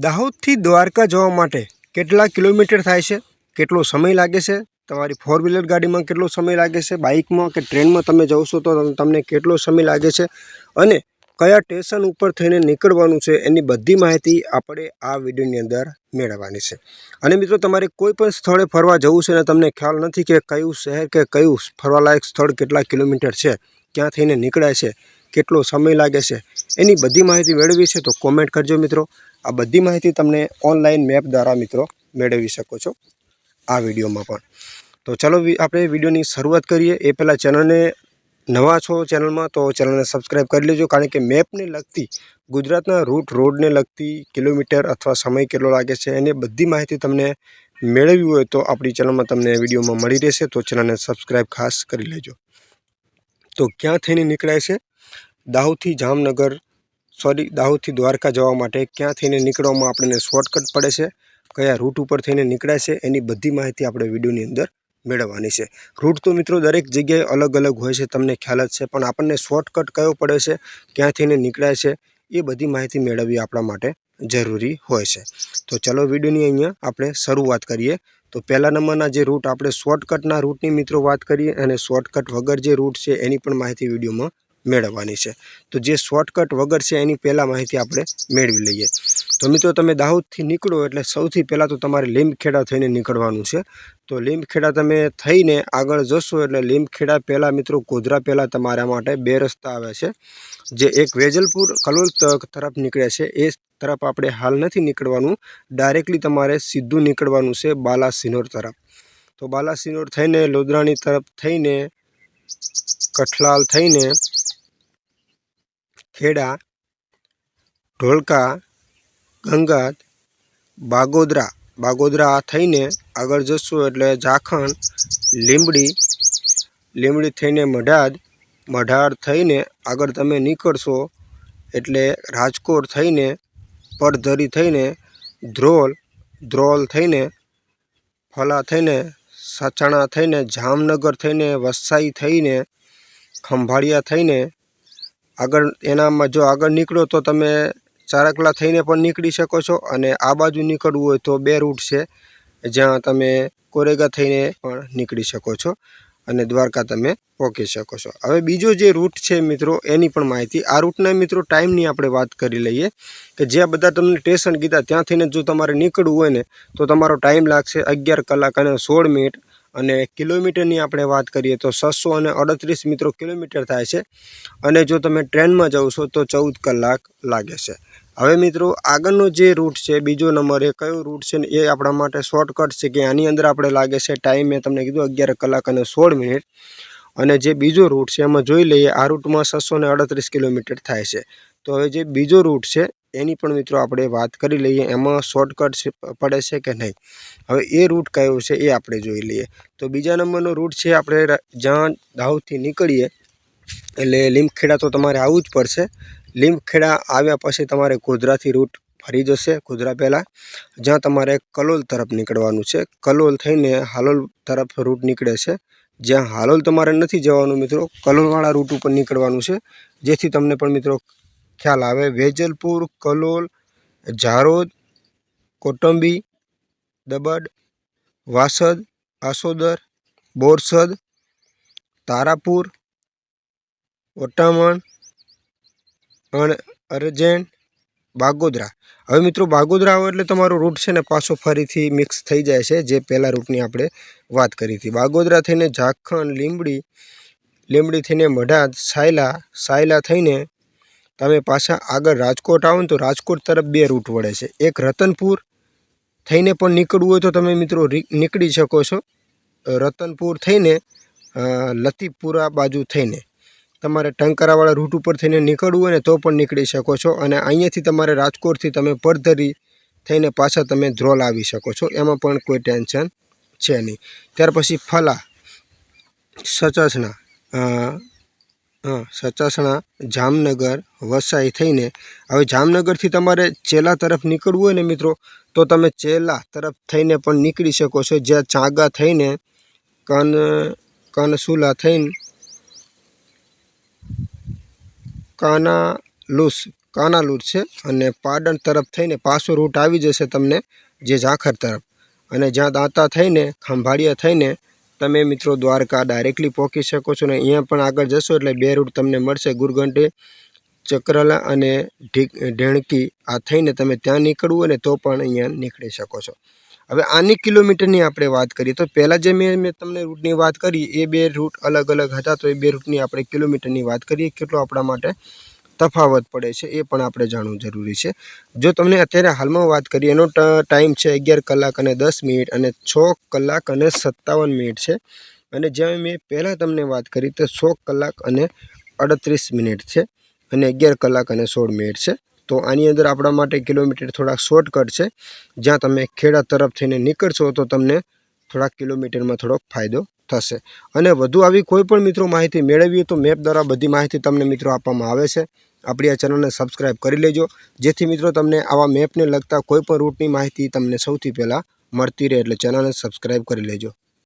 દાહોદથી દ્વારકા જવા માટે કેટલા કિલોમીટર થાય છે? કેટલો સમય લાગે છે? તમારી ફોર વ્હીલર ગાડીમાં કેટલો સમય લાગે છે? બાઇકમાં કે ટ્રેનમાં તમે જાઓ છો તો તમ- તમને કેટલો સમય લાગે છે? અને કયા સ્ટેશન ઉપર થઈને નીકળવાનું છે? એની બધી માહિતી આપણે આ વિડીયોની અંદર મેળવવાની છે. અને મિત્રો, તમારે કોઈ પણ સ્થળે ફરવા જવું છે અને તમને ખ્યાલ નથી કે કયું શહેર કે કયું ફરવાલાયક સ્થળ કેટલા કિલોમીટર છે, ક્યાં થઈને નીકળાય છે કેટલો સમય લાગે છે, એની બધી માહિતી મેળવી છે, તો કોમેન્ટ કરજો મિત્રો. આ બધી માહિતી તમને ઓનલાઈન મેપ દ્વારા મિત્રો મેળવી શકો છો, આ વિડીયોમાં પણ. તો ચાલો આપણે વિડીયોની શરૂઆત કરીએ. એ પહેલાં ચેનલને નવા છો ચેનલમાં, તો ચેનલને સબસ્ક્રાઈબ કરી લેજો, કારણ કે મેપને લગતી, ગુજરાતના રૂટ રોડને લગતી કિલોમીટર અથવા સમય કેટલો લાગે છે, એની બધી માહિતી તમને મેળવવી હોય તો આપણી ચેનલમાં તમને વિડીયોમાં મળી રહેશે, તો ચેનલને સબસ્ક્રાઈબ ખાસ કરી લેજો. તો ક્યાં થઈને નીકળાય છે? દાહોદથી જામનગર સોરી દાહોદથી દ્વારકા જવા માટે ક્યાં થઈને નીકળવામાં આપણને શોર્ટકટ પડે છે? કયા રૂટ ઉપર થઈને નીકળાય છે? એની બધી માહિતી આપણે વિડીયોની અંદર મેળવવાની છે. રૂટ તો મિત્રો દરેક જગ્યાએ અલગ અલગ હોય છે, તમને ખ્યાલ જ છે, પણ આપણને શોર્ટકટ કયો પડે છે, ક્યાં થઈને નીકળાય છે, એ બધી માહિતી મેળવવી આપણા માટે જરૂરી હોય છે. તો ચલો વિડીયોની અહીંયા આપણે શરૂઆત કરીએ. તો પહેલા નંબરના જે રૂટ આપણે શોર્ટકટના રૂટની મિત્રો વાત કરીએ અને શોર્ટકટ વગર જે રૂટ છે એની પણ માહિતી વિડીયોમાં મેળવવાની છે. તો જે શોર્ટકટ વગર છે એની પહેલાં માહિતી આપણે મેળવી લઈએ. તો મિત્રો તમે દાહોદથી નીકળો એટલે સૌથી પહેલાં તો તમારે લીંબખેડા થઈને નીકળવાનું છે. તો લીંબખેડા તમે થઈને આગળ જશો એટલે લીંબખેડા પહેલાં મિત્રો ગોધરા પહેલાં તમારા માટે બે રસ્તા આવે છે. જે એક વેજલપુર કલોલ તરફ નીકળે છે. એ તરફ આપણે હાલ નથી નીકળવાનું. ડાયરેક્ટલી તમારે સીધું નીકળવાનું છે બાલાસિનોર તરફ. તો બાલાસિનોર થઈને, લોદરાણી તરફ થઈને, કઠલાલ થઈને, ખેડા, ઢોલકા ગંગાત બાગોદરા બાગોદરા થઈને આગળ જશું એટલે જાખણ, લીંબડી લીંબડી થઈને મઢાદ મઢાડ થઈને આગળ તમે નીકળશો એટલે રાજકોટ થઈને પડધરી થઈને ધ્રોલ ધ્રોલ થઈને ફલા થઈને, સચાણા થઈને, જામનગર થઈને, વસાઈ થઈને, ખંભાળિયા થઈને, આગળ એનામાં જો આગળ નીકળો તો તમે ચારકલા થઈને પણ નીકળી શકો છો અને આ બાજુ નીકળવું હોય તો બે રૂટ છે, જ્યાં તમે કોરેગા થઈને પણ નીકળી શકો છો. અને દ્વારકા તમે પહોંચી શકો છો. હવે બીજો જે રૂટ છે મિત્રો, એની પણ માહિતી. આ રૂટના મિત્રો ટાઈમની આપણે વાત કરી લઈએ કે જ્યાં બધા તમને સ્ટેશન કીધા, ત્યાંથીને જો તમારે નીકળવું હોય ને, તો તમારો ટાઈમ લાગશે અગિયાર કલાક અને સોળ મિનિટ. અને કિલોમીટરની આપણે વાત કરીએ તો છસો અને અડત્રીસ મિત્રો કિલોમીટર થાય છે. અને જો તમે ટ્રેનમાં જાઓ છો તો ચૌદ કલાક લાગે છે. હવે મિત્રો આગળનો જે રૂટ છે, બીજો નંબર એ કયો રૂટ છે ને એ આપણા માટે શોર્ટકટ છે કે આની અંદર આપણે લાગે છે ટાઈમ મેં તમને કીધું અગિયાર કલાક અને સોળ મિનિટ. અને જે બીજો રૂટ છે એમાં જોઈ લઈએ આ રૂટમાં છસો ને અડત્રીસ કિલોમીટર થાય છે. તો હવે જે બીજો રૂટ છે એની પણ મિત્રો આપણે વાત કરી લઈએ, એમાં શોર્ટકટ પડે છે કે નહીં? હવે એ રૂટ કયો છે એ આપણે જોઈ લઈએ. તો બીજા નંબરનો રૂટ છે આપણે જ્યાં દાહોદથી નીકળીએ, એટલે લીમખેડા તો તમારે આવવું જ પડશે. લીમખેડા આવ્યા પછી તમારે ગોધરાથી રૂટ ફરી જશે, ગોધરા પહેલાં, જ્યાં તમારે કલોલ તરફ નીકળવાનું છે. કલોલ થઈને હાલોલ તરફ રૂટ નીકળે છે. જ્યાં હાલોલ તમારે નથી જવાનું મિત્રો, કલોલવાળા રૂટ ઉપર નીકળવાનું છે. જેથી તમને પણ મિત્રો ખ્યાલ આવે. વેજલપુર, કલોલ, ઝારોદ, કોટંબી, દબડ, વાસદ, આસોદર, બોરસદ, તારાપુર, ઓટામણ, અણ અરજેન બાગોદરા. હવે મિત્રો, બાગોદરા આવે એટલે તમારો રૂટ છે ને પાછો ફરીથી મિક્સ થઈ જાય છે. જે પહેલાં રૂટની આપણે વાત કરી હતી. બાગોદરા થઈને ઝાખણ લીંબડી લીંબડી થઈને મઢાદ સાયલા સાયલા થઈને તમે પાછા આગળ રાજકોટ આવો ને તો રાજકોટ તરફ બે રૂટ વળે છે. એક રતનપુર, થઈને પણ નીકળવું હોય તો તમે મિત્રો નીકળી શકો છો. રતનપુર થઈને લતીપુરા બાજુ થઈને. તમારે ટંકારાવાળા રૂટ ઉપર થઈને નીકળવું હોય ને તો પણ નીકળી શકો છો અને અહીંયાથી તમારે રાજકોટથી તમે પડધરી થઈને પાછા તમે ધ્રોલ આવી શકો છો. એમાં પણ કોઈ ટેન્શન છે નહીં. ત્યાર પછી ફલા હા સચાસણા જામનગર વસાઈ થઈને. હવે જામનગરથી તમારે ચેલા તરફ નીકળવું હોય ને મિત્રો, તો તમે ચેલા તરફ થઈને પણ નીકળી શકો છો. જ્યાં ચાંગા થઈને, કન, કનસુલા થઈને, કાનાલુસ, કાનાલુર છે અને પાટણ તરફ થઈને પાછો રૂટ આવી જશે તમને, જે ઝાખર તરફ. અને જ્યાં દાંતા થઈને, ખંભાળિયા થઈને તમે મિત્રો દ્વારકા ડાયરેક્ટલી પહોંચી શકો છો ને અહીંયા પણ આગળ જશો એટલે બે રૂટ તમને મળશે ગુરગંટી ચક્રલા અને ઢેણકી. આ થઈને તમે ત્યાં નીકળવું અને તો પણ અહીંયા નીકળી શકો છો. હવે આની કિલોમીટરની આપણે વાત કરીએ તો પહેલાં જે મેં મેં તમને રૂટની વાત કરી, એ બે રૂટ અલગ અલગ હતા, તો એ બે રૂટની આપણે કિલોમીટરની વાત કરીએ કેટલો આપણા માટે તફાવત પડે છે એ પણ આપણે જાણવું જરૂરી છે. જો તમને અત્યારે હાલમાં વાત કરીએ એનો ટાઈમ છે અગિયાર કલાક અને દસ મિનિટ અને છ કલાક અને સત્તાવન મિનિટ છે. અને જેમ મેં પહેલાં તમને વાત કરી તો છ કલાક અને અડત્રીસ મિનિટ છે અને અગિયાર કલાક અને સોળ મિનિટ છે. તો આની અંદર આપણા માટે કિલોમીટર થોડાક શોર્ટકટ છે. જ્યાં તમે ખેડા તરફ થઈને નીકળશો તો તમને થોડાક કિલોમીટરમાં થોડોક ફાયદો થશે. અને વધુ આવી કોઈ પણ મિત્રો માહિતી મેળવીએ તો મેપ દ્વારા બધી માહિતી તમને મિત્રો આપવામાં આવે છે. આપણી આ ચેનલને સબસ્ક્રાઈબ કરી લેજો. જેથી મિત્રો તમને આવા મેપને લગતા કોઈપણ રૂટની માહિતી તમને સૌથી પહેલાં મળતી રહે એટલે ચેનલને સબસ્ક્રાઈબ કરી લેજો.